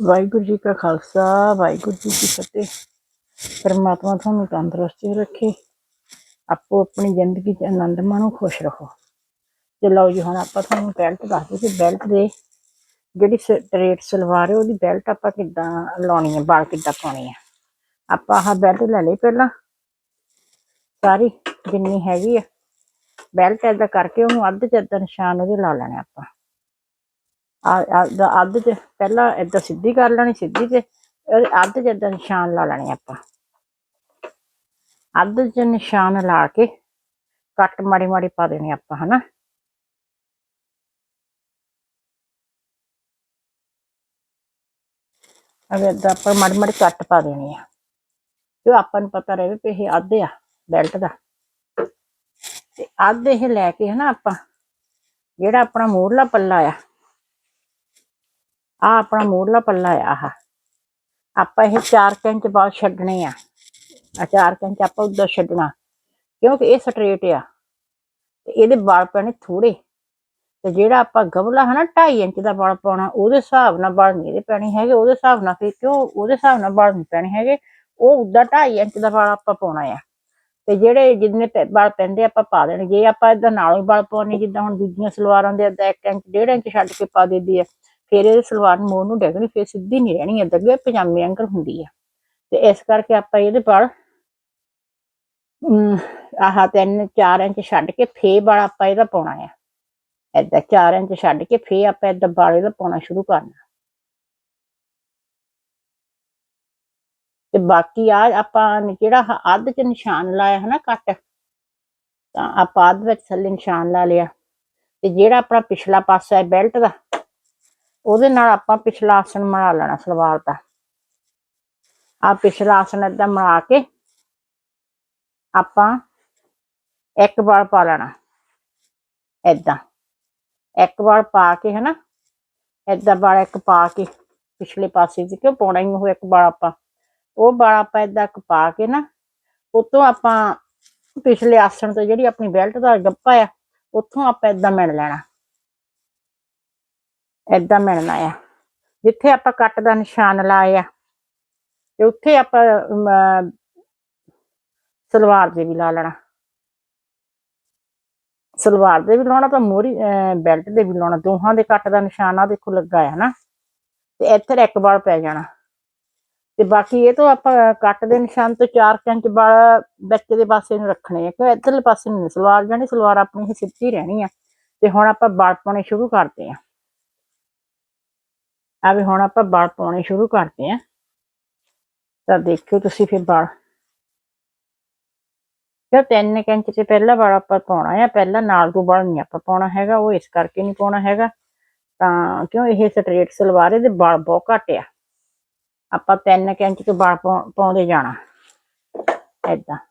ਵਾਹਿਗੁਰੂ ਜੀ ਕਾ ਖਾਲਸਾ, ਵਾਹਿਗੁਰੂ ਜੀ ਕੀ ਫਤਿਹ। ਪਰਮਾਤਮਾ ਤੁਹਾਨੂੰ ਤੰਦਰੁਸਤੀ ਰੱਖੇ। ਆਪੋ ਆਪਣੀ ਜ਼ਿੰਦਗੀ 'ਚ ਆਨੰਦ ਮਾਣੋ ਖੁਸ਼ ਰਹੋ। ਤੇ ਲਓ ਜੀ, ਹੁਣ ਆਪਾਂ ਤੁਹਾਨੂੰ ਬੈਲਟ ਦੱਸਦੇ ਦਿਓ ਕਿ ਬੈਲਟ ਦੇ ਜਿਹੜੀ ਸਟ੍ਰੇਟ ਸਲਵਾਰ ਹੈ, ਉਹਦੀ ਬੈਲਟ ਆਪਾਂ ਕਿੱਦਾਂ ਲਾਉਣੀ ਹੈ ਬਾਲ ਕਿੱਦਾਂ ਪਾਉਣੀ ਹੈ ਆਪਾਂ ਆਹ ਬੈਲਟ ਲੈ ਲਈ ਪਹਿਲਾਂ। ਸਾਰੀ ਜਿੰਨੀ ਹੈਗੀ ਆ ਬੈਲਟ ਏਦਾਂ ਕਰਕੇ ਉਹਨੂੰ ਅੱਧ ਚ ਏਦਾਂ ਨਿਸ਼ਾਨ ਉਹਦੇ ਲਾ ਲੈਣੇ ਆਪਾਂ। ਅੱਧ ਚ ਪਹਿਲਾਂ ਏਦਾਂ ਸਿੱਧੀ ਕਰ ਲੈਣੀ, ਸਿੱਧੀ ਤੇ ਅੱਧ ਚ ਏਦਾਂ ਨਿਸ਼ਾਨ ਲਾ ਲੈਣੇ ਆਪਾਂ। ਅੱਧ ਚ ਨਿਸ਼ਾਨ ਲਾ ਕੇ ਕੱਟ ਮਾੜੀ ਮਾੜੀ ਪਾ ਦੇਣੀ ਆਪਾਂ, ਹਨਾ? ਅਗਰ ਏਦਾਂ ਆਪਾਂ ਮਾੜੀ ਮਾੜੀ ਕੱਟ ਪਾ ਦੇਣੀ ਆ। ਜੋ ਆਪਾਂ ਨੂੰ ਪਤਾ ਰਹੇ ਵੀ ਇਹ ਅੱਧ ਆ, ਬੈਲਟ ਦਾ। ਤੇ ਅੱਧ ਇਹ ਲੈ ਕੇ, ਹਨਾ ਆਪਾਂ, ਜਿਹੜਾ ਆਪਣਾ ਮੋਰਲਾ ਪੱਲਾ ਆ ਆ ਆਪਣਾ ਮੋਰਲਾ ਪੱਲਾ ਆ ਆਹ। ਆਪਾਂ ਇਹ 4 ਇੰਚ ਬਾਅਦ ਛੱਡਣੇ ਆ। ਆ 4 ਇੰਚ ਆਪਾਂ ਉਧਰ ਛੱਡਣਾ। ਕਿਉਂਕਿ ਇਹ ਸਟ੍ਰੇਟ ਆ। ਤੇ ਇਹਦੇ ਵਾਲ ਪੈਣੇ ਥੋੜੇ ਤੇ ਜਿਹੜਾ ਆਪਾਂ ਗਮਲਾ ਹੈ ਨਾ 2.5 ਇੰਚ ਦਾ ਵਾਲ ਪਾਉਣਾ, ਉਹਦੇ ਹਿਸਾਬ ਨਾਲ ਵਾਲ ਨਹੀਂ ਪੈਣੇ ਹੈਗੇ। ਉਹਦੇ ਹਿਸਾਬ ਨਾਲ ਫਿਰ ਕਿਉਂ? ਉਹਦੇ ਹਿਸਾਬ ਨਾਲ ਵਾਲ ਨਹੀਂ ਪੈਣੇ ਹੈਗੇ। ਉਹ ਉਦਾਂ 2.5 ਇੰਚ ਦਾ ਵਾਲ ਆਪਾਂ ਪਾਉਣਾ ਆ। ਤੇ ਜਿਹੜੇ ਜਿੰਨੇ ਪੈ- ਵਾਲ ਪੈਂਦੇ ਆਪਾਂ ਪਾ ਦੇਣੇ। ਜੇ ਆਪਾਂ ਇਦਾਂ ਨਾਲੋਂ ਹੀ ਵਾਲ ਪਾਉਣੇ ਜਿੱਦਾਂ ਹੁਣ ਦੂਜੀਆਂ ਸਲਵਾਰਾਂ ਦੇ ਅੱਧਾ 1 ਇੰਚ 1.5 ਇੰਚ ਛੱਡ ਕੇ ਪਾ ਦਿੰਦੀ ਆ। ਫਿਰ ਇਹ ਸਲਵਾਰ ਮੋੜ ਨੂੰ ਡਿੱਗਣੀ ਫਿਰ ਸਿੱਧੀ ਨਹੀਂ ਰਹਿਣੀ ਏਦਾਂ ਅੱਗੇ ਪਜਾਮੇ ਅੰਗਰ ਹੁੰਦੀ ਆ। ਤੇ ਇਸ ਕਰਕੇ ਆਪਾਂ ਇਹਦੇ ਵਾਲ ਆਹ ਤਿੰਨ 4 ਇੰਚ ਛੱਡ ਕੇ ਫੇ ਵਾਲ ਆਪਾਂ ਇਹਦਾ ਪਾਉਣਾ ਆ। ਏਦਾਂ 4 ਇੰਚ ਛੱਡ ਕੇ ਫੇ ਆਪਾਂ ਏਦਾਂ ਵਾਲ ਇਹਦਾ ਪਾਉਣਾ ਸ਼ੁਰੂ ਕਰਨਾ। ਤੇ ਬਾਕੀ ਆ ਆਪਾਂ ਜਿਹੜਾ ਆਹ ਅੱਧ ਚ ਨਿਸ਼ਾਨ ਲਾਇਆ ਹਨਾ ਕੱਟ, ਤਾਂ ਆਪਾਂ ਅੱਧ ਵਿੱਚ ਥੱਲੇ ਨਿਸ਼ਾਨ ਲਾ ਲਿਆ। ਤੇ ਜਿਹੜਾ ਆਪਣਾ ਪਿਛਲਾ ਪਾਸਾ ਹੈ ਬੈਲਟ ਦਾ ਉਹਦੇ ਨਾਲ ਆਪਾਂ ਪਿਛਲਾ ਆਸਣ ਬਣਾ ਲੈਣਾ ਸਲਵਾਰ ਦਾ। ਆ ਪਿਛਲਾ ਆਸਣ ਏਦਾਂ ਬਣਾ ਕੇ ਆਪਾਂ ਇੱਕ ਵਾਰ ਪਾ ਲੈਣਾ, ਏਦਾਂ। ਇੱਕ ਵਾਰ ਪਾ ਕੇ ਹਨਾ, ਏਦਾਂ ਵਾਲ ਇੱਕ ਪਾ ਕੇ ਪਿਛਲੇ ਪਾਸੇ ਦੀ ਕਿਉਂ ਪਾਉਣਾ ਹੀ ਉਹ ਇੱਕ ਵਾਰ ਆਪਾਂ। ਉਹ ਵਾਲ ਆਪਾਂ ਏਦਾਂ ਇੱਕ ਪਾ ਕੇ ਨਾ, ਉਤੋਂ ਆਪਾਂ ਪਿਛਲੇ ਆਸਣ ਤੋਂ ਜਿਹੜੀ ਆਪਣੀ ਬੈਲਟ ਦਾ ਗੱਪਾ ਆ, ਉੱਥੋਂ ਆਪਾਂ ਏਦਾਂ ਮਿਣ ਲੈਣਾ। ਏਦਾਂ ਮਿਲਣਾ ਆ। ਜਿੱਥੇ ਆਪਾਂ ਕੱਟ ਦਾ ਨਿਸ਼ਾਨ ਲਾਇਆ ਤੇ ਉੱਥੇ ਆਪਾਂ ਅਮ, ਸਲਵਾਰ ਦੇ ਵੀ ਲਾ ਲੈਣਾ। ਸਲਵਾਰ ਦੇ ਵੀ ਲਾਉਣਾ ਤਾਂ ਮੋਰੀ ਬੈਲਟ ਦੇ ਵੀ ਲਾਉਣਾ। ਦੋਹਾਂ ਦੇ ਕੱਟ ਦਾ ਨਿਸ਼ਾਨ ਆ ਦੇਖੋ ਲੱਗਾ ਹੈ ਨਾ। ਤੇ ਇੱਥੇ ਇੱਕ ਵਾਲ ਪੈ ਜਾਣਾ। ਤੇ ਬਾਕੀ ਇਹ ਤੋਂ ਆਪਾਂ ਕੱਟ ਦੇ ਨਿਸ਼ਾਨ ਤੋਂ 4 ਇੰਚ ਵਾਲ ਵਿੱਚ ਦੇ ਪਾਸੇ ਨੂੰ ਰੱਖਣੇ ਆ। ਕਿ ਇੱਧਰਲੇ ਪਾਸੇ ਨੂੰ ਨੀ? ਸਲਵਾਰ ਜਾਣੀ ਸਲਵਾਰ ਆਪਣੀ ਹੀ ਸਿੱਧੀ ਰਹਿਣੀ ਆ। ਤੇ ਹੁਣ ਆਪਾਂ ਵਾਲ ਪਾਉਣੇ ਸ਼ੁਰੂ ਕਰਦੇ ਆ। ਆ ਵੀ ਹੁਣ ਆਪਾਂ ਵਾਲ ਪਾਉਣੇ ਸ਼ੁਰੂ ਕਰਦੇ ਆ ਤਾਂ ਦੇਖਿਓ ਤੁਸੀਂ ਫਿਰ ਵਾਲ ਕਿ 3 ਇੰਚ ਤੇ ਪਹਿਲਾ ਵਾਲ ਆਪਾਂ ਪਾਉਣਾ ਆ, ਪਹਿਲਾਂ ਨਾਲ ਤੋਂ ਵਾਲ ਨਹੀਂ ਆਪਾਂ ਪਾਉਣਾ ਹੈਗਾ, ਉਹ ਇਸ ਕਰਕੇ ਨਹੀਂ ਪਾਉਣਾ ਹੈਗਾ। ਤਾਂ ਕਿਉਂ ਇਹ ਸਟ੍ਰੇਟ ਸਲਵਾਰ ਇਹਦੇ ਵਾਲ ਬਹੁਤ ਘੱਟ ਆ। ਆਪਾਂ 3 ਇੰਚ ਤੋਂ ਵਾਲ ਪਾਉ- ਪਾਉਂਦੇ ਜਾਣਾ। ਏਦਾਂ।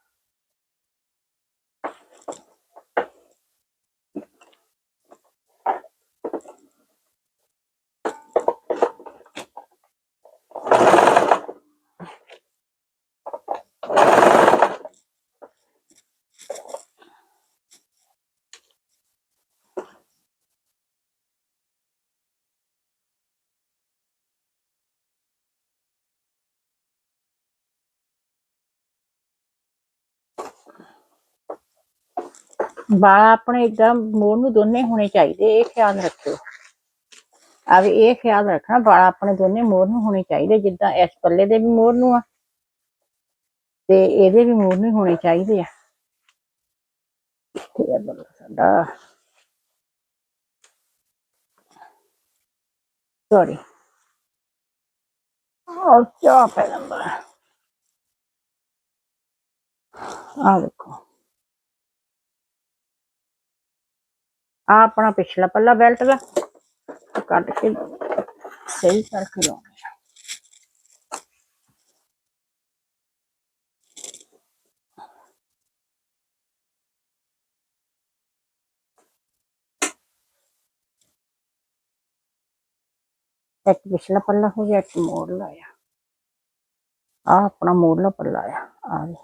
ਵਾਲ ਆਪਣੇ ਇਦਾਂ ਮੋੜ ਨੂੰ ਦੋਨੇ ਹੋਣੇ ਚਾਹੀਦੇ, ਇਹ ਖਿਆਲ ਰੱਖਿਓ। ਆ ਵੀ ਇਹ ਖਿਆਲ ਰੱਖਣਾ, ਵਾਲ ਆਪਣੇ ਦੋਨੇ ਮੋੜ ਨੂੰ ਹੋਣੇ ਚਾਹੀਦੇ, ਜਿੱਦਾਂ ਇਸ ਪੱਲੇ ਦੇ ਵੀ ਮੋੜ ਨੂੰ ਆ, ਤੇ ਇਹਦੇ ਵੀ ਮੋੜ ਨੂੰ ਹੀ ਹੋਣੇ ਚਾਹੀਦੇ ਆ। ਕਿੱਥੇ ਆ ਬੱਲਾ ਸਾਡਾ। ਸੌਰੀ ਔਰ ਚਾਹ ਪੈ ਨੰਬਰ ਆ ਆ ਆਪਣਾ ਪਿਛਲਾ ਪੱਲਾ ਬੈਲਟ ਦਾ ਆਹ ਕੱਟ ਕੇ ਸਹੀ ਕਰਕੇ ਲਾਉਣਾ ਆ। ਇੱਕ ਪਿਛਲਾ ਪੱਲਾ ਹੋ ਗਿਆ, ਇੱਕ ਮੋੜ ਲਾਇਆ ਆ ਆਪਣਾ ਮੋੜਲਾ ਪੱਲਾ ਆ ਆ ਵੇ